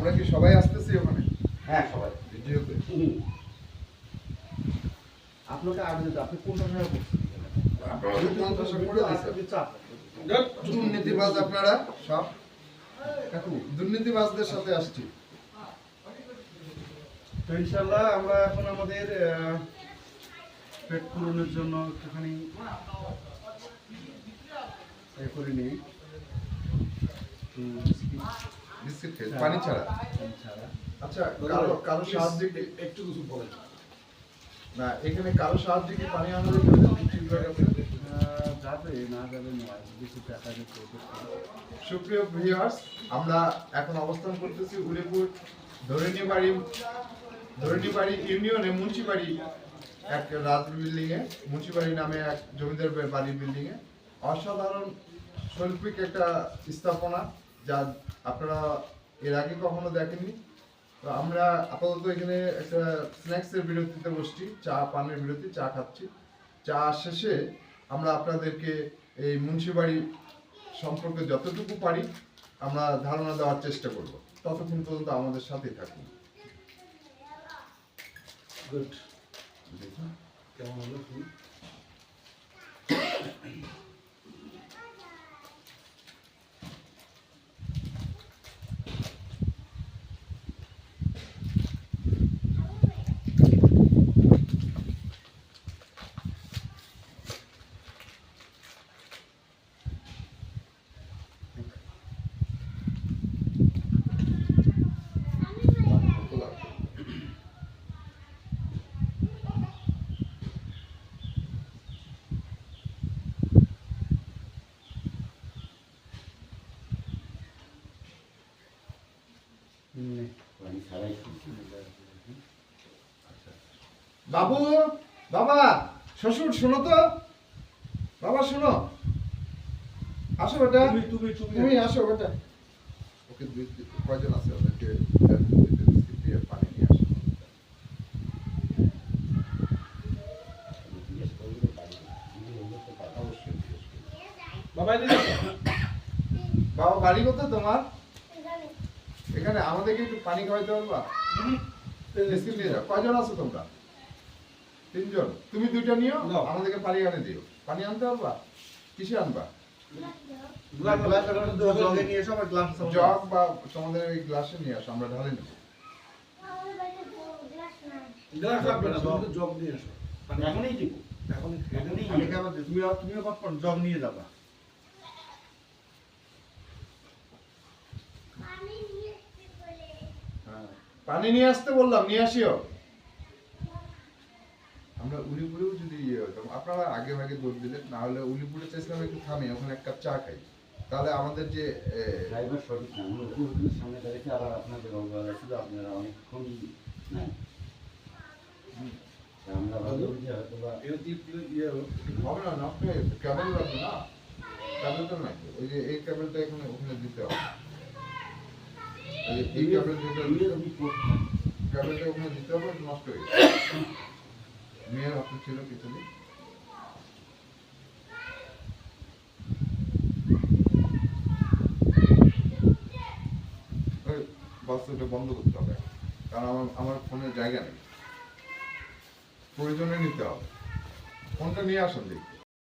আমরা কি সবাই আসতেছি ওখানে? হ্যাঁ সবাই। ভিডিওতে। আপনাকে আগে যেতে আপনি কোনটা সময়। দুর্নীতিবাজ আপনারা সব। কাকু দুর্নীতিবাজদের সাথে আসছি। তো ইনশাল্লাহ আমরা এখন আমাদের পেট পূরণের জন্য একটুখানি করে নিই। বিস্কিট খেয়ে পানি ছাড়া। আচ্ছা কারও কারও সাহায্যে একটু কিছু বলেন। না এখানে কারও সাহায্যে কি পানি যাবে না যাবে কিছু সুপ্রিয় ভিউয়ার্স আমরা এখন অবস্থান করতেছি উলিপুর ধরণীবাড়ি ধরণীবাড়ি ইউনিয়নে মুন্সিবাড়ি এক রাজ বিল্ডিং এ মুন্সিবাড়ি নামে এক জমিদার বাড়ির বিল্ডিং এ অসাধারণ শৈল্পিক একটা স্থাপনা। যা আপনারা এর আগে কখনো দেখেননি। তো আমরা আপাতত এখানে একটা স্ন্যাক্সের বিরতিতে বসছি চা পানের বিরতি চা খাচ্ছি। চা শেষে আমরা আপনাদেরকে এই মুন্সিবাড়ি সম্পর্কে যতটুকু পারি আমরা ধারণা দেওয়ার চেষ্টা করব। ততক্ষণ পর্যন্ত আমাদের সাথেই থাকুন। গুড কেমন হলো ফুল নে পানি ছাড়াই বাবু বাবা শ্বশুর শোনো তো। বাবা শোনো। আসো বেটা। তুমি তুমি আসো বেটা। ওকে কয়জন আছে ওদেরকে? পানি নিয়ে আসো। বাবা বাবা বাড়ি কোথায় তোমার? এখানে আমাদেরকে একটু পানি খাওয়াইতে পারবা বিস্কিট নিয়ে যাও। কয়জন আছো তোমরা? তিনজন। তুমি দুইটা নিও। আমাদেরকে পানি আনে দিও। পানি আনতে পারবা? কিসে আনবা? জগে বা তোমাদের ওই গ্লাসে নিয়ে আসো আমরা ঢালে নেব। জগ নিয়ে এখনই দিব। তুমি তুমিও জগ যাবা। হ্যাঁ। পানি নিয়ে আসতে বললাম নিয়ে আসিও। আমরা উলিপুরেও যদি ইয়ে হতাম আপনারা আগে ভাগে দৌড় দিলেন না হলে উলিপুরে চেয়েছিলাম একটু থামি ওখানে এক কাপ চা খাই। তাহলে আমাদের যে ড্রাইভার সঠিক না আমি উপর সামনে দাঁড়িয়েছি আবার আপনাদের অবহেলা ছিল আপনারা অনেকক্ষণ তা আমরা ভাবলাম যে হয়তো বা দিক ইয়ে হবে। না হয়ে কেবল লাগবে না। কেবলটা নাই। ওই যে এই কেবলটা এখানে ওখানে দিতে হবে। এই কেবল যেটা দূরে কেবলটা ওখানে দিতে হবে নষ্ট হয়ে গেছে মেয়ের অত ছিল কিছুদিন বাস্তুটা বন্ধ করতে হবে। কারণ আমার আমার ফোনের জায়গা নেই। প্রয়োজনে নিতে হবে। ফোনটা নিয়ে আসুন দেখি।